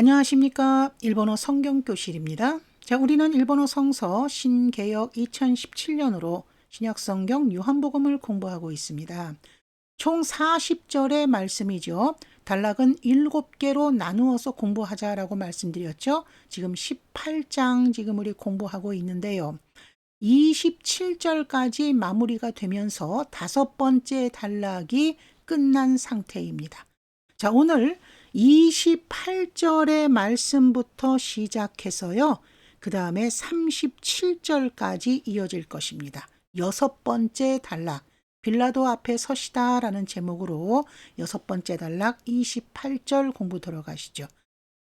안녕하십니까. 일본어 성경교실입니다. 자, 우리는 일본어 성서 신개역 2017년으로 신약성경 요한복음을 공부하고 있습니다. 총 40절의 말씀이죠. 단락은 7개로 나누어서 공부하자라고 말씀드렸죠. 지금 18장 지금 우리 공부하고 있는데요. 27절까지 마무리가 되면서 다섯 번째 단락이 끝난 상태입니다. 자, 오늘 28절의 말씀부터 시작해서요. 그 다음에 37절까지 이어질 것입니다. 여섯 번째 단락, 빌라도 앞에 서시다 라는 제목으로 여섯 번째 단락 28절 공부 들어가시죠.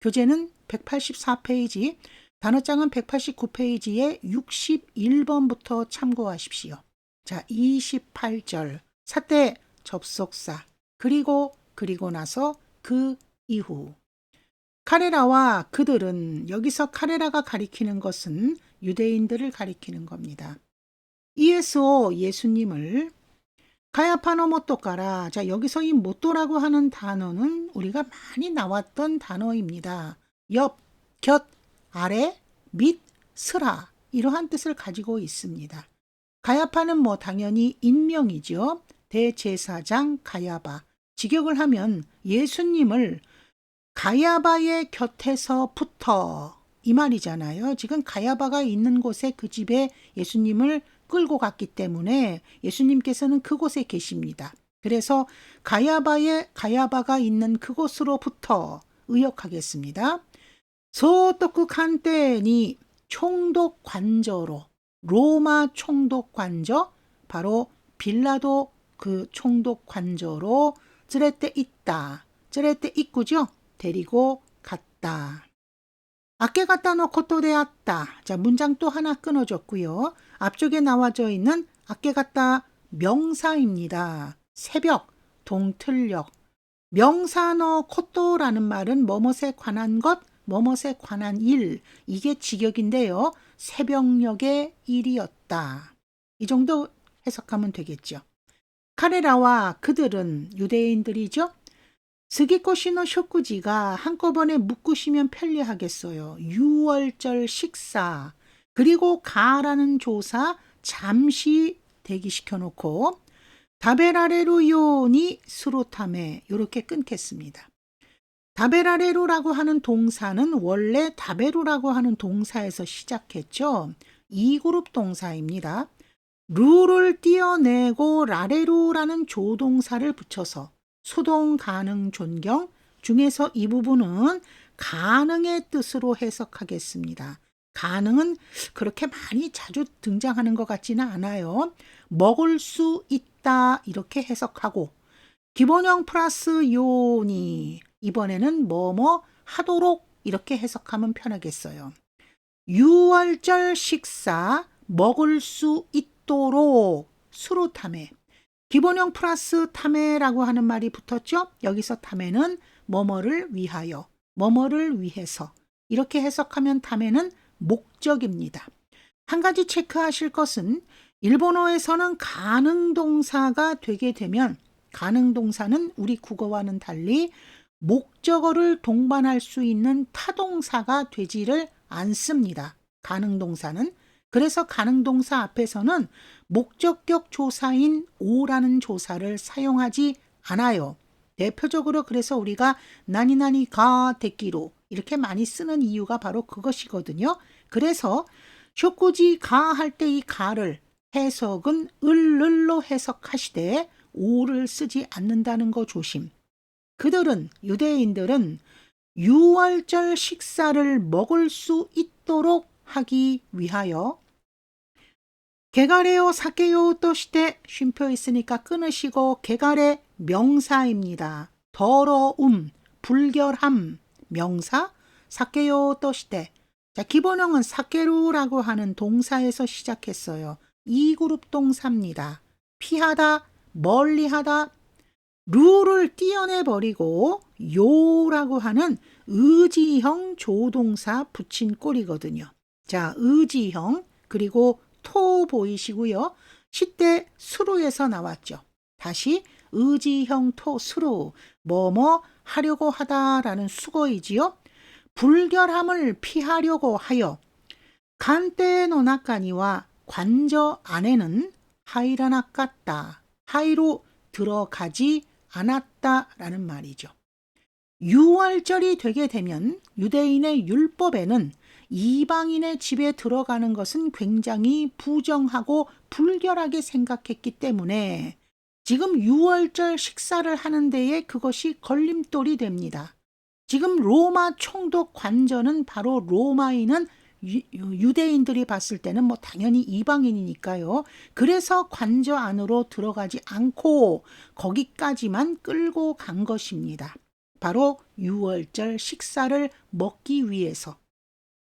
교재는 184페이지, 단어장은 189페이지에 61번부터 참고하십시오. 자, 28절. 사태 접속사. 그리고 그리고 나서 그 이후 카레라와 그들은 여기서 카레라가 가리키는 것은 유대인들을 가리키는 겁니다. 이에서 예수님을 가야파노 모토가라. 자, 여기서 이 모토라고 하는 단어는 우리가 많이 나왔던 단어입니다. 옆, 곁, 아래, 밑, 스라. 이러한 뜻을 가지고 있습니다. 가야파는 뭐 당연히 인명이죠. 대제사장 가야바. 직역을 하면 예수님을 가야바의 곁에서부터 이 말이잖아요. 지금 가야바가 있는 곳에 그 집에 예수님을 끌고 갔기 때문에 예수님께서는 그곳에 계십니다. 그래서 가야바의 가야바가 있는 그곳으로부터 의역하겠습니다. 소떡국 한때니 총독 관저로 로마 총독 관저 바로 빌라도 그 총독 관저로 쯔레때 있다. 쯔레때 있구죠? 데리고 갔다. 아께 갖다 놓고 또 되었다. 자, 문장 또 하나 끊어졌고요. 앞쪽에 나와져 있는 아께 갖다 명사입니다. 새벽, 동틀역. 명사너 코토라는 말은 뭐뭇에 관한 것, 뭐뭇에 관한 일. 이게 직역인데요. 새벽녘의 일이었다. 이 정도 해석하면 되겠죠. 카레라와 그들은 유대인들이죠. 스기코시노 쇼쿠지가 한꺼번에 묶으시면 편리하겠어요. 6월절 식사 그리고 가라는 조사 잠시 대기시켜 놓고 다베라레루 요니 스로타메 이렇게 끊겠습니다. 다베라레루라고 하는 동사는 원래 다베루라고 하는 동사에서 시작했죠. 이 그룹 동사입니다. 루를 띄어내고 라레루라는 조동사를 붙여서 수동 가능 존경 중에서 이 부분은 가능의 뜻으로 해석하겠습니다. 가능은 그렇게 많이 자주 등장하는 것 같지는 않아요. 먹을 수 있다 이렇게 해석하고 기본형 플러스 요니 이번에는 뭐뭐 하도록 이렇게 해석하면 편하겠어요. 6월절 식사 먹을 수 있도록 수로탐에 기본형 플러스 탐해라고 하는 말이 붙었죠. 여기서 탐해는 뭐뭐를 위하여, 뭐뭐를 위해서 이렇게 해석하면 탐해는 목적입니다. 한 가지 체크하실 것은 일본어에서는 가능 동사가 되게 되면 가능 동사는 우리 국어와는 달리 목적어를 동반할 수 있는 타동사가 되지를 않습니다. 가능 동사는 그래서 가능 동사 앞에서는 목적격 조사인 오라는 조사를 사용하지 않아요. 대표적으로 그래서 우리가 나니나니가 됐기로 이렇게 많이 쓰는 이유가 바로 그것이거든요. 그래서 쇼쿠지 가 할 때 이 가를 해석은 을을로 해석하시되 오를 쓰지 않는다는 거 조심. 그들은 유대인들은 6월절 식사를 먹을 수 있도록 하기 위하여 개가레요 사케요 또して 쉼표 있으니까 끊으시고 개가레 명사입니다. 더러움, 불결함, 명사, 사케요 또して 자, 기본형은 사케루라고 하는 동사에서 시작했어요. 이 그룹 동사입니다. 피하다, 멀리하다, 루를 띄어내버리고 요라고 하는 의지형 조동사 붙인 꼴이거든요. 자, 의지형 그리고 토 보이시고요. 시대 수루에서 나왔죠. 다시 의지형 토 수루 뭐뭐 하려고 하다라는 수거이지요. 불결함을 피하려고 하여 간테의 나카니와 관저 안에는 하이라나 같다. 하이로 들어가지 않았다라는 말이죠. 유월절이 되게 되면 유대인의 율법에는 이방인의 집에 들어가는 것은 굉장히 부정하고 불결하게 생각했기 때문에 지금 유월절 식사를 하는 데에 그것이 걸림돌이 됩니다. 지금 로마 총독 관저는 바로 로마인은 유, 대인들이 봤을 때는 뭐 당연히 이방인이니까요. 그래서 관저 안으로 들어가지 않고 거기까지만 끌고 간 것입니다. 바로 유월절 식사를 먹기 위해서.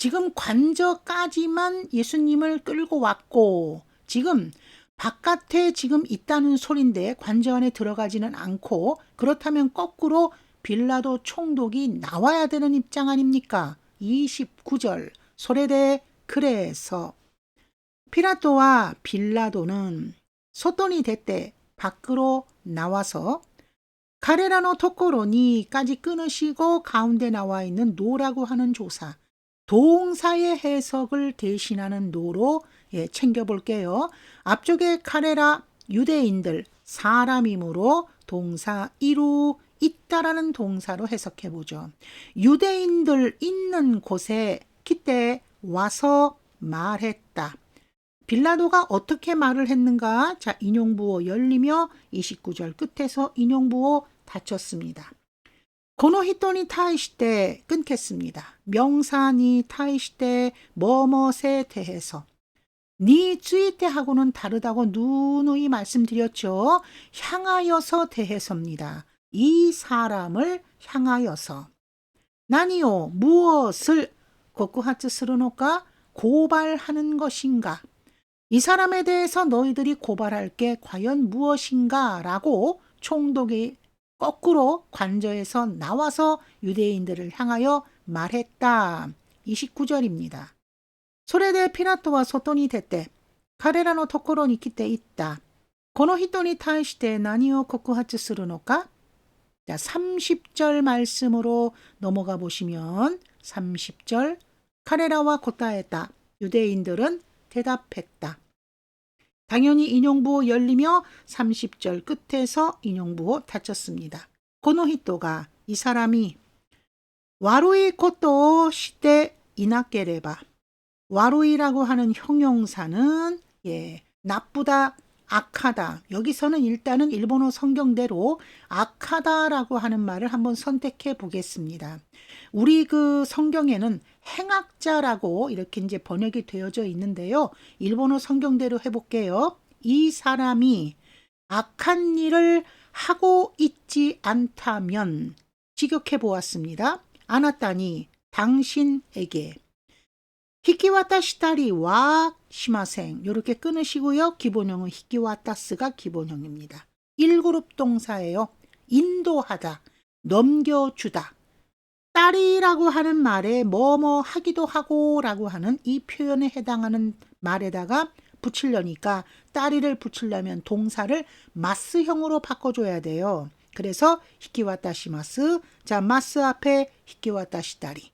지금 관저까지만 예수님을 끌고 왔고 지금 바깥에 지금 있다는 소린데 관저 안에 들어가지는 않고 그렇다면 거꾸로 빌라도 총독이 나와야 되는 입장 아닙니까? 29절. 소레대 그래서. 피라토와 빌라도는 소돈이 됐대. 밖으로 나와서 가레라노 토코로니까지 끊으시고 가운데 나와 있는 노라고 하는 조사 동사의 해석을 대신하는 노로 예, 챙겨볼게요. 앞쪽에 카레라 유대인들 사람이므로 동사 이루 있다라는 동사로 해석해 보죠. 유대인들 있는 곳에 그때 와서 말했다. 빌라도가 어떻게 말을 했는가? 자, 인용부호 열리며 29절 끝에서 인용부호 닫혔습니다. 고노히토니 타이시때 끊겠습니다. 명사니 타이시때 뭐뭇에 대해서 니 쯔이테 하고는 다르다고 누누이 말씀드렸죠. 향하여서 대해서입니다. 이 사람을 향하여서 나니요 무엇을 고쿠하츠 스르노까 고발하는 것인가? 이 사람에 대해서 너희들이 고발할 게 과연 무엇인가? 라고 총독이 거꾸로 관저에서 나와서 유대인들을 향하여 말했다. 29절입니다. 소레데 피라토와 소돈이 됐대. 카레라노 토코로니 키때 있다. 고노 히토니 타이시테 나니오 코쿠하츠 스르노까? 자, 30절 말씀으로 넘어가 보시면 30절 카레라와 고타했다. 유대인들은 대답했다. 당연히 인용부호 열리며 30절 끝에서 인용부호 닫혔습니다. 고노히토가 이 사람이 와루이 코토 시대 이나케레바 와루이라고 하는 형용사는 예, 나쁘다, 악하다. 여기서는 일단은 일본어 성경대로 악하다라고 하는 말을 한번 선택해 보겠습니다. 우리 그 성경에는 행악자라고 이렇게 이제 번역이 되어져 있는데요. 일본어 성경대로 해볼게요. 이 사람이 악한 일을 하고 있지 않다면 직역해 보았습니다. 아나타니 당신에게 히키와타시타리와 시마생 이렇게 끊으시고요. 기본형은 히키와타스가 기본형입니다. 1그룹 동사예요. 인도하다, 넘겨주다. 딸이라고 하는 말에 뭐뭐 하기도 하고 라고 하는 이 표현에 해당하는 말에다가 붙이려니까 딸이를 붙이려면 동사를 마스형으로 바꿔줘야 돼요. 그래서 히키와타시마스 자 마스 앞에 히키와타시다리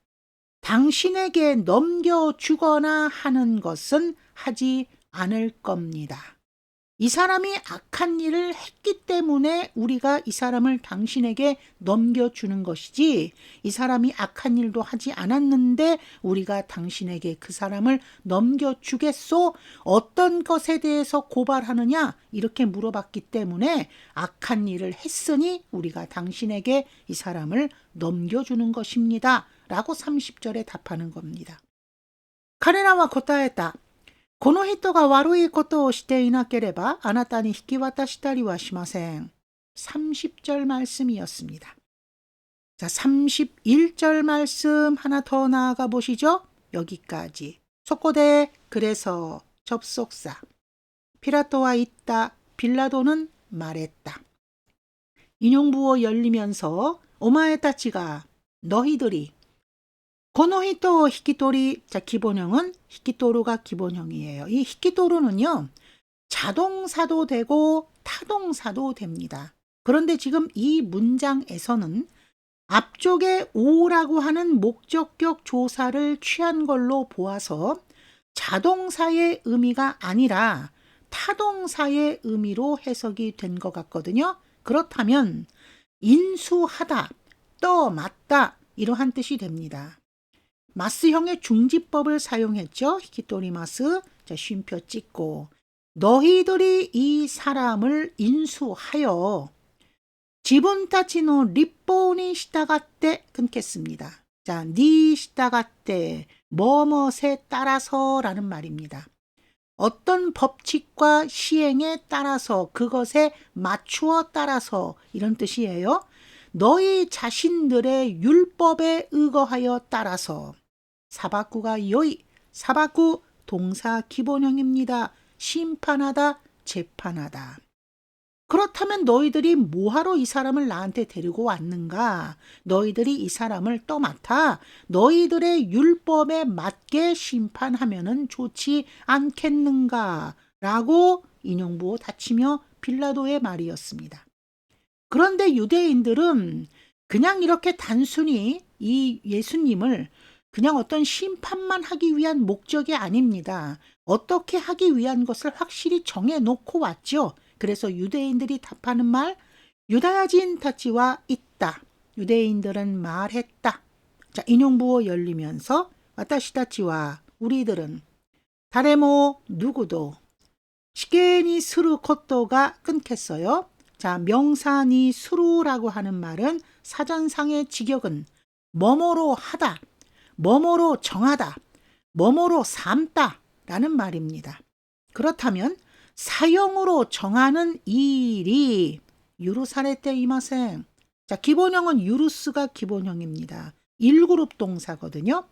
당신에게 넘겨주거나 하는 것은 하지 않을 겁니다. 이 사람이 악한 일을 했기 때문에 우리가 이 사람을 당신에게 넘겨주는 것이지 이 사람이 악한 일도 하지 않았는데 우리가 당신에게 그 사람을 넘겨주겠소? 어떤 것에 대해서 고발하느냐? 이렇게 물어봤기 때문에 악한 일을 했으니 우리가 당신에게 이 사람을 넘겨주는 것입니다. 라고 30절에 답하는 겁니다. 카레나와 고타했다. この人が悪いことをしていなければあなたに引き渡したりはしません。30절 말씀이었습니다. 자, 31절 말씀 하나 더 나아가 보시죠. 여기까지. 속고대 그래서 접속사 피라토와 있다 빌라도는 말했다. 인용부호 열리면서 오마에 따치가 너희들이 고노히토 히키토리 자 기본형은 히키토루가 기본형이에요. 이 히키토루는요 자동사도 되고 타동사도 됩니다. 그런데 지금 이 문장에서는 앞쪽에 오라고 하는 목적격 조사를 취한 걸로 보아서 자동사의 의미가 아니라 타동사의 의미로 해석이 된 것 같거든요. 그렇다면 인수하다, 떠맞다 이러한 뜻이 됩니다. 마스형의 중지법을 사용했죠. 히키토리 마스. 자, 쉼표 찍고 너희들이 이 사람을 인수하여 지분 타치노 리포니 시다가때 끊겠습니다. 자, 니 시다가때 뭐뭇에 따라서라는 말입니다. 어떤 법칙과 시행에 따라서 그것에 맞추어 따라서 이런 뜻이에요. 너희 자신들의 율법에 의거하여 따라서 사바쿠가 요이 사바쿠 동사 기본형입니다. 심판하다 재판하다. 그렇다면 너희들이 뭐하러 이 사람을 나한테 데리고 왔는가? 너희들이 이 사람을 떠맡아 너희들의 율법에 맞게 심판하면은 좋지 않겠는가? 라고 인용부호 다치며 빌라도의 말이었습니다. 그런데 유대인들은 그냥 이렇게 단순히 이 예수님을 그냥 어떤 심판만 하기 위한 목적이 아닙니다. 어떻게 하기 위한 것을 확실히 정해놓고 왔죠. 그래서 유대인들이 답하는 말, 유다야진 타치와 있다. 유대인들은 말했다. 자, 인용부호 열리면서 와타시타치와 우리들은 다레모 누구도 시게니 스루 코토가 끊겠어요. 자, 명사니 수루라고 하는 말은 사전상의 직역은 뭐뭐로 하다, 뭐뭐로 정하다, 뭐뭐로 삼다 라는 말입니다. 그렇다면 사형으로 정하는 일이 유루사레 때 이마생. 자, 기본형은 유루스가 기본형입니다. 1그룹 동사거든요.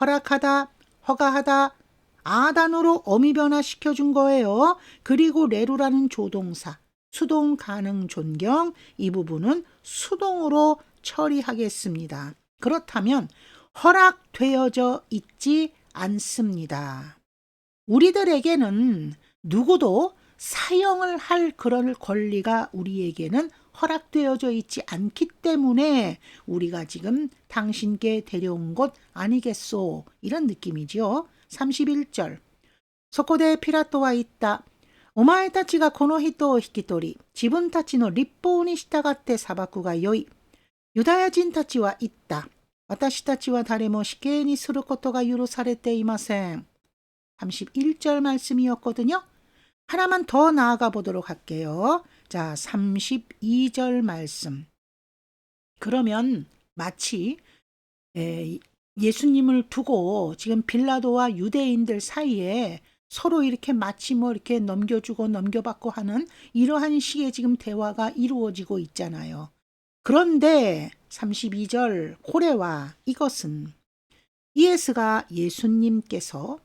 허락하다, 허가하다, 아단으로 어미 변화시켜준 거예요. 그리고 레루라는 조동사, 수동 가능 존경, 이 부분은 수동으로 처리하겠습니다. 그렇다면 허락되어져 있지 않습니다. 우리들에게는 누구도 사형을 할 그런 권리가 우리에게는 허락되어져 있지 않기 때문에 우리가 지금 당신께 데려온 것 아니겠소. 이런 느낌이지요. 31절. 소코데 피라토와 있다. お前たちがこの人を引き取り、自分たちの立法に従って裁くがよい。ユダヤ人たちは言った。 私たちは誰も死刑にすることが許されていません。31절 말씀이었거든요. 하나만 더 나아가 보도록 할게요. 자, 32절 말씀. 그러면 마치 예수님을 두고 지금 빌라도와 유대인들 사이에 서로 이렇게 마치 뭐 이렇게 넘겨주고 넘겨받고 하는 이러한 식의 지금 대화가 이루어지고 있잖아요. 그런데 32절 고래와 이것은 이에스가 예수님께서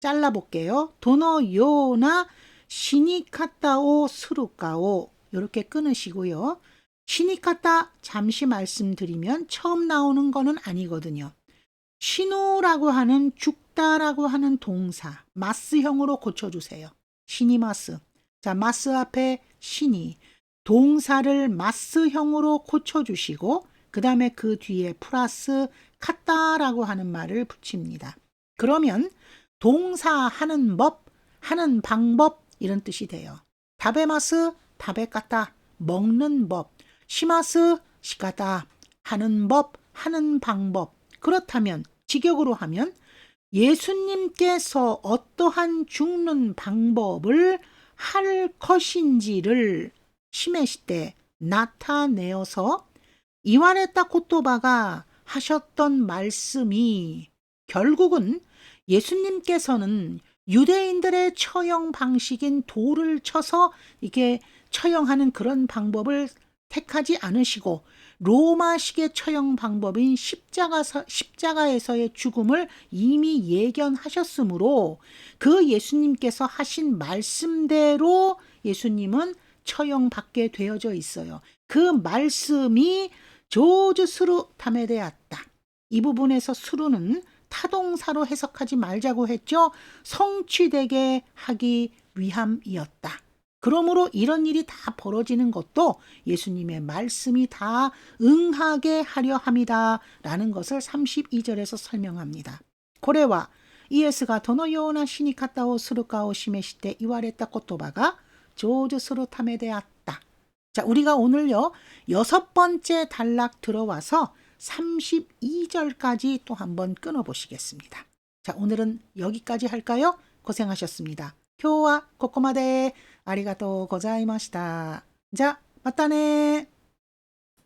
잘라볼게요. 도너 요나 시니카타오 스루카오 이렇게 끊으시고요. 시니카타 잠시 말씀드리면 처음 나오는 거는 아니거든요. 시노라고 하는 죽다라고 하는 동사 마스형으로 고쳐주세요. 시니마스. 자 마스 앞에 시니 동사를 마스형으로 고쳐주시고 그 다음에 그 뒤에 플러스 카타라고 하는 말을 붙입니다. 그러면 동사 하는 법, 하는 방법 이런 뜻이 돼요. 다베마스, 다베까다 먹는 법, 시마스, 시가다 하는 법, 하는 방법. 그렇다면 직역으로 하면 예수님께서 어떠한 죽는 방법을 할 것인지를 시메시 때 나타내어서 이완했다 코토바가 하셨던 말씀이 결국은 예수님께서는 유대인들의 처형 방식인 돌을 쳐서 이게 처형하는 그런 방법을 택하지 않으시고 로마식의 처형 방법인 십자가, 십자가에서의 죽음을 이미 예견하셨으므로 그 예수님께서 하신 말씀대로 예수님은 처형받게 되어져 있어요. 그 말씀이 조주스루 탐에대았다. 이 부분에서 수루는 타동사로 해석하지 말자고 했죠. 성취되게 하기 위함이었다. 그러므로 이런 일이 다 벌어지는 것도 예수님의 말씀이 다 응하게 하려 함이다. 라는 것을 32절에서 설명합니다. 고래와 이에스가 도노 요나 시니 카타오 스루카오 시메시테 이와레타 코토바가 조주 스로 탐에대았다. 자, 우리가 오늘요. 여섯 번째 단락 들어와서 32절까지 또 한번 끊어 보시겠습니다. 자, 오늘은 여기까지 할까요? 고생하셨습니다. 교와 코코마데 아리가토 고자이마시다. 자, 맞다네.